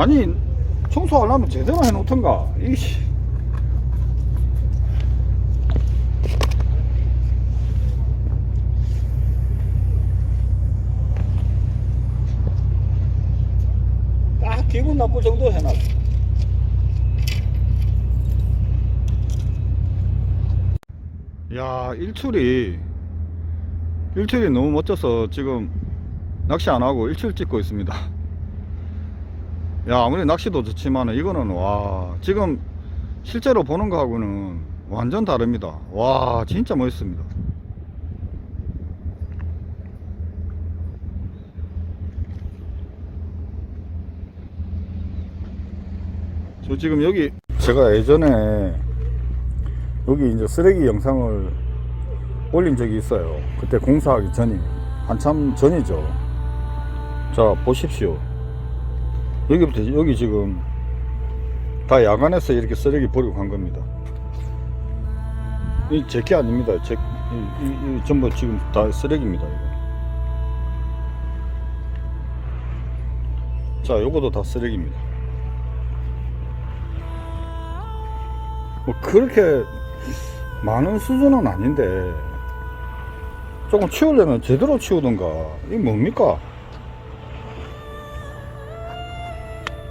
아니 청소하려면 제대로 해놓던가. 이씨. 딱 기분 나쁠 정도 해놨어 야 일출이 일출이 너무 멋져서 지금 낚시 안 하고 일출 찍고 있습니다 야 아무리 낚시도 좋지만 이거는 와 지금 실제로 보는 거하고는 완전 다릅니다. 와 진짜 멋있습니다. 저 지금 여기 제가 예전에 여기 이제 쓰레기 영상을 올린 적이 있어요. 그때 공사하기 전이 한참 전이죠. 자 보십시오 여기부터 여기 지금 다 야간에서 이렇게 쓰레기 버리고 간 겁니다. 이 제 게 아닙니다. 제, 이, 이, 이 전부 지금 다 쓰레기입니다. 이거. 자, 요것도 다 쓰레기입니다. 뭐 그렇게 많은 수준은 아닌데 조금 치우려면 제대로 치우던가 이게 뭡니까?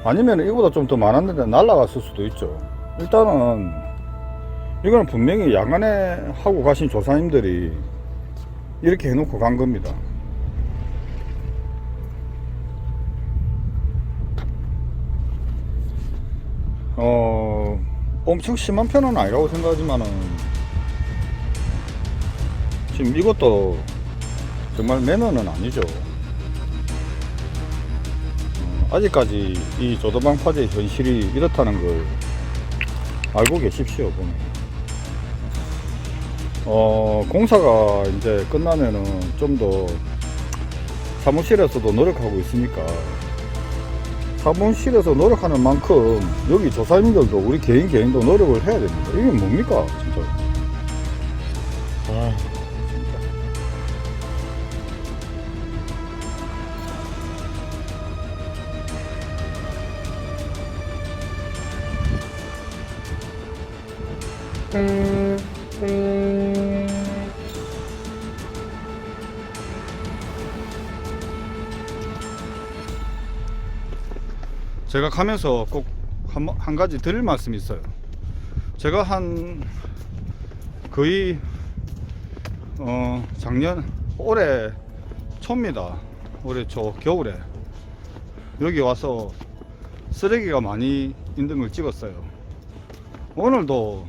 아니면 이거보다 좀 더 많았는데 날라갔을 수도 있죠. 일단은 이거는 분명히 야간에 하고 가신 조사님들이 이렇게 해놓고 간 겁니다. 어, 엄청 심한 편은 아니라고 생각하지만은 지금 이것도 정말 매너는 아니죠. 아직까지 이 조도방 파제의 현실이 이렇다는 걸 알고 계십시오 보면. 어 공사가 이제 끝나면은 좀 더 사무실에서도 노력하고 있으니까 사무실에서 노력하는 만큼 여기 조사님들도 우리 개인 개인도 노력을 해야 됩니다. 이게 뭡니까 진짜? 아 제가 가면서 꼭 한 한 가지 드릴 말씀이 있어요. 제가 한 거의 어 작년 올해 초입니다. 올해 초 겨울에 여기 와서 쓰레기가 많이 있는 걸 찍었어요. 오늘도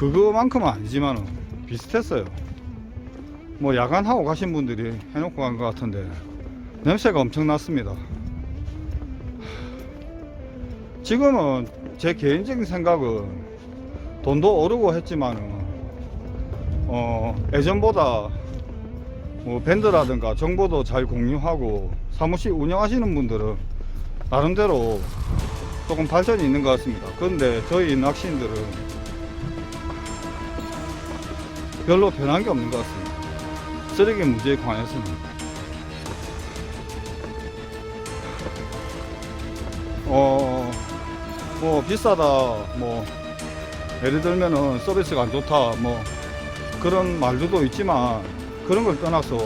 그거만큼은 아니지만 비슷했어요. 뭐 야간하고 가신 분들이 해놓고 간 것 같은데 냄새가 엄청 났습니다. 지금은 제 개인적인 생각은 돈도 오르고 했지만은 어 예전보다 뭐 밴드라든가 정보도 잘 공유하고 사무실 운영하시는 분들은 나름대로 조금 발전이 있는 것 같습니다. 그런데 저희 낚시인들은 별로 변한 게 없는 것 같습니다. 쓰레기 문제에 관해서는. 어, 뭐, 비싸다, 뭐, 예를 들면은 서비스가 안 좋다, 뭐, 그런 말들도 있지만, 그런 걸 떠나서,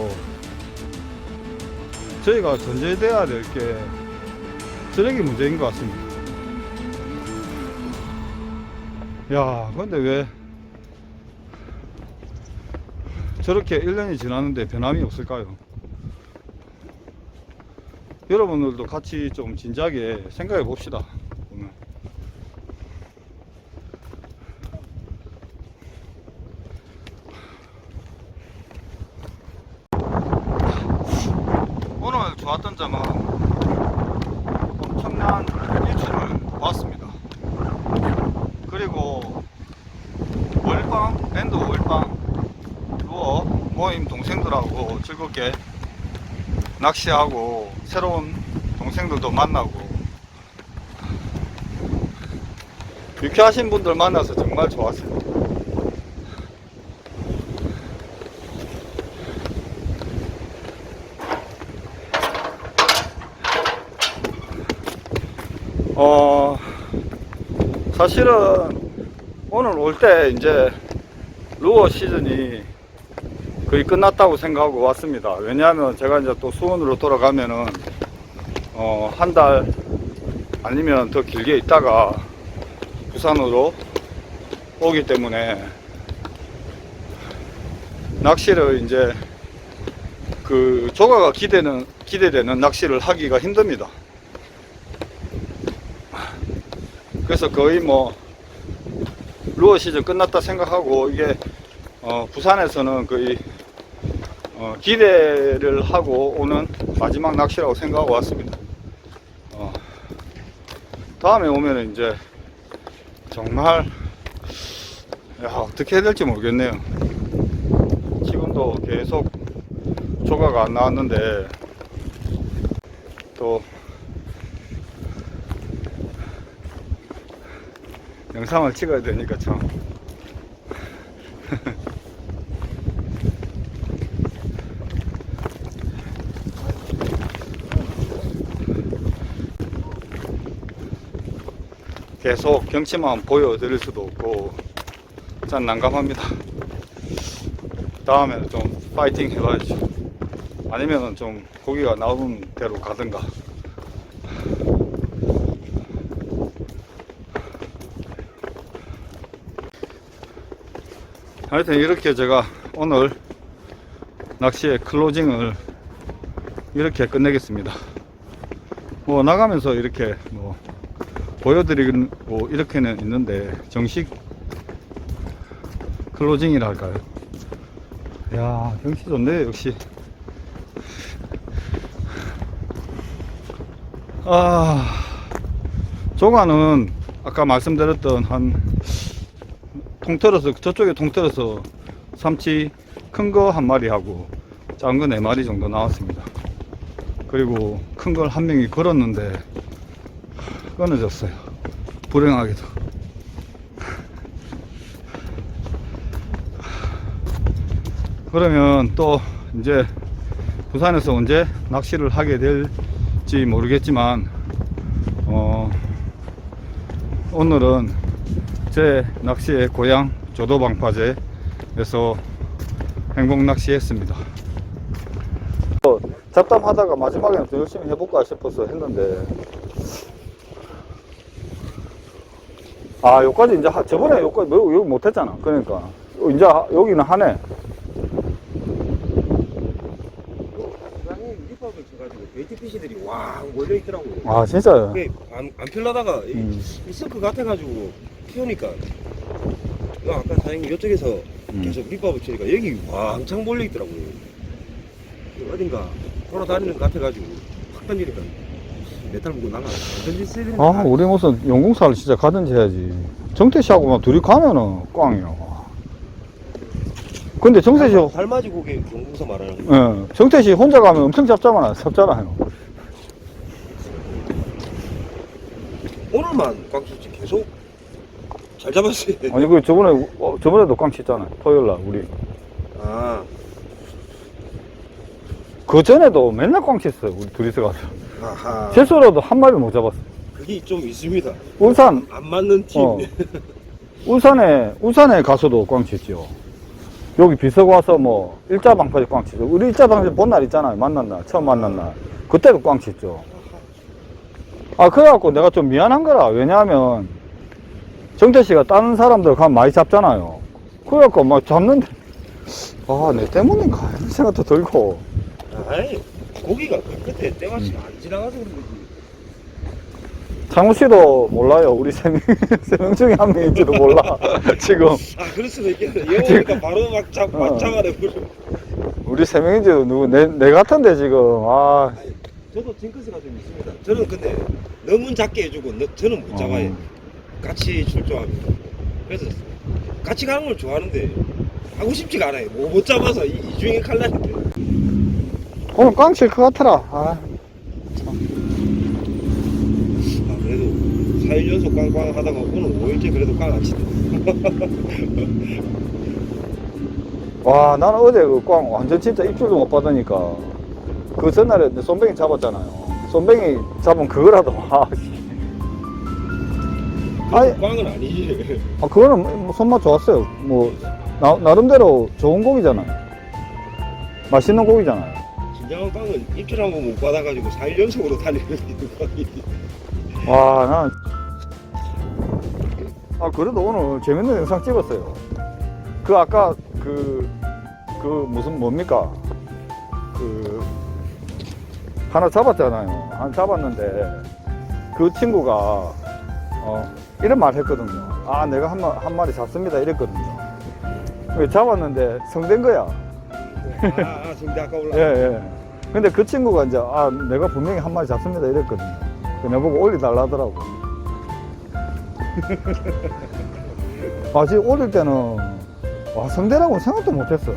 저희가 전제돼야 될 게 쓰레기 문제인 것 같습니다. 야, 근데 왜 저렇게 1년이 지났는데 변함이 없을까요? 여러분들도 같이 좀 진지하게 생각해 봅시다. 오늘. 좋았던 점은 엄청난 일출을 보았습니다. 그리고 월방, 밴드 월방 누워 모임 동생들하고 즐겁게 낚시하고 새로운 동생들도 만나고 유쾌하신 분들 만나서 정말 좋았어요. 어, 사실은 오늘 올 때 이제 루어 시즌이 거의 끝났다고 생각하고 왔습니다. 왜냐하면 제가 이제 또 수원으로 돌아가면은 어, 한 달 아니면 더 길게 있다가 부산으로 오기 때문에 낚시를 이제 그 조가가 기대는 기대되는 낚시를 하기가 힘듭니다. 그래서 거의 뭐 루어 시즌 끝났다 생각하고 이게 어, 부산에서는 거의 어, 기대를 하고 오는 마지막 낚시라고 생각하고 왔습니다. 어, 다음에 오면은 이제 정말 야, 어떻게 해야 될지 모르겠네요. 지금도 계속 조가가 안 나왔는데 또 영상을 찍어야 되니까 참 계속 경치만 보여드릴 수도 없고 참 난감합니다. 다음에는 좀 파이팅 해봐야죠. 아니면은 좀 고기가 나오는 대로 가든가. 하여튼 이렇게 제가 오늘 낚시의 클로징을 이렇게 끝내겠습니다. 뭐 나가면서 이렇게 뭐 보여드리고 이렇게는 있는데 정식 클로징이라 할까요? 야 경치 좋네 역시. 아 조가는 아까 말씀드렸던 한 통틀어서 저쪽에 통틀어서 삼치 큰 거 한 마리 하고 작은 거 네 마리 정도 나왔습니다. 그리고 큰 걸 한 명이 걸었는데 끊어졌어요. 불행하게도. 그러면 또 이제 부산에서 언제 낚시를 하게 될지 모르겠지만 어 오늘은 제 낚시의 고향 조도방파제에서 행복 낚시했습니다. 잡담하다가 마지막에는 더 열심히 해볼까 싶어서 했는데 아 여기까지 이제 하- 저번에 여기까지 뭐 여기 못했잖아 그러니까 이제 하- 여기는 하네 부장님 밑밥을 쳐가지고 베이트 피시들이 와 몰려 있더라고. 아 진짜요 그게 안, 안 필라다가 이- 음. 이 서크 같아가지고 피우니까 그 아까 사장님 이쪽에서 음. 계속 밑밥을 치니까 여기 왕창 몰려 있더라고요. 어딘가 돌아다니는 것 같아가지고 확 던지니까 메탈 무고 나가. 아 우리 무슨 용궁사를 진짜 가든지 해야지. 정태 씨하고만 둘이 가면은 꽝이야. 근데 정태 씨 달맞이 고개 경공사 말하는 거. 예, 정태 씨 혼자 가면 엄청 잡잖아요 잡잖아요. 오늘만 꽝쳤지. 계속 잘 잡았어요. 아니 그 저번에 어, 저번에도 꽝 쳤잖아요 토요일 날 우리. 아, 그 전에도 맨날 꽝 쳤어요 우리 둘이서 가서 아하. 실수로도 한 마리 못 잡았어 그게 좀 있습니다. 울산. 안 맞는 팀. 어. 울산에 울산에 가서도 꽝 쳤죠. 여기 비서고 와서 뭐 일자 방파제 꽝 치죠. 우리 일자 방파제 본날 있잖아요. 만난 날 처음 만난 날 그때도 꽝 쳤죠. 아 그래갖고 내가 좀 미안한 거라. 왜냐하면 정태 씨가 다른 사람들 가면 많이 잡잖아요. 그래갖고 막 잡는데 아 내 때문인가? 이런 생각도 들고. 아이 고기가 그 끝에 때마침 안 지나가서 그런 거지. 장우 씨도 몰라요 우리 세명 세명 중에 한 명인지도 몰라 지금 아 그럴 수도 있겠네. 얘 오니까 바로 막 잡, 어. 막 잡아내 버려. 우리 세 명인지도 누구 내, 내 같은데 지금 아 저도 징크스가 좀 있습니다. 저는 근데 너무 작게 해주고 너- 저는 못 잡아요. 어. 같이 출조합니다. 그래서 같이 가는 걸 좋아하는데 하고 싶지가 않아요. 뭐못 잡아서 이, 이 중에 칼날인데. 오늘 꽝칠 것 같더라 아, 아, 그래도 4일 연속 꽝꽝 하다가 오늘 5일째 그래도 꽝안 치더라고. 와 나는 어제 그 꽝 완전 진짜 입줄도 못 받으니까 그 전날에 내 손뱅이 잡았잖아요 손뱅이 잡은 그거라도 아, 씨. 아니. 빵은 아니지. 아, 그거는 뭐 손맛 좋았어요. 뭐, 나, 나름대로 좋은 고기잖아요. 맛있는 고기잖아요. 진정한 빵은 입질 한 번 못 받아가지고 4일 연속으로 다니는 빵이. 와, 난. 아, 그래도 오늘 재밌는 영상 찍었어요. 그, 아까, 그, 그, 무슨, 뭡니까? 그, 하나 잡았잖아요. 하나 잡았는데, 그 친구가, 어, 이런 말 했거든요. 아, 내가 한, 마, 한 마리 잡습니다. 이랬거든요. 그 잡았는데, 성된 거야. 아, 아, 성대 아까 올라. 예, 예. 근데 그 친구가 이제, 아, 내가 분명히 한 마리 잡습니다. 이랬거든요. 그 내 보고 올리달라더라고. 아, 지금 올릴 때는, 와, 성대라고 생각도 못 했어.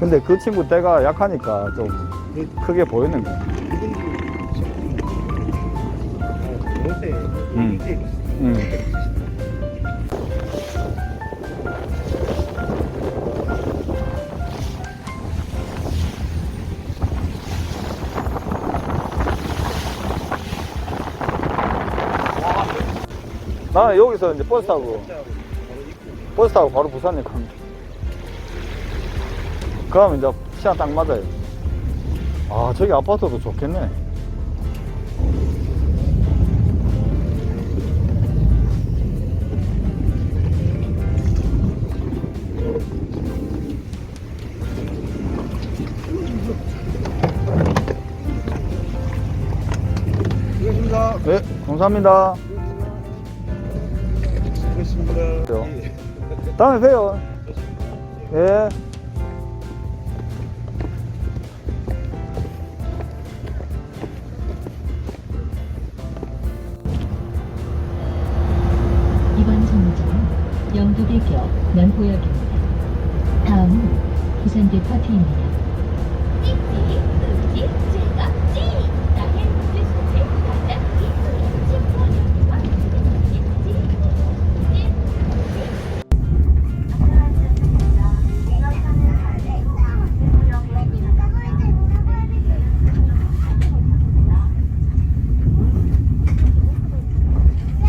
근데 그 친구 때가 약하니까 좀 크게 보이는 거야. 요새 음. 음. 나는 여기서 이제 버스 타고 버스 타고 바로 부산에 갑니다. 그러면 이제 시간 딱 맞아요. 아 저기 아파트도 좋겠네. 네, 감사합니다. 그래요. 예. 다음에 봬요. 예. 이번 정류장은 영도대교 면보역입니다. 다음은 부산 데파트입니다. 띠띠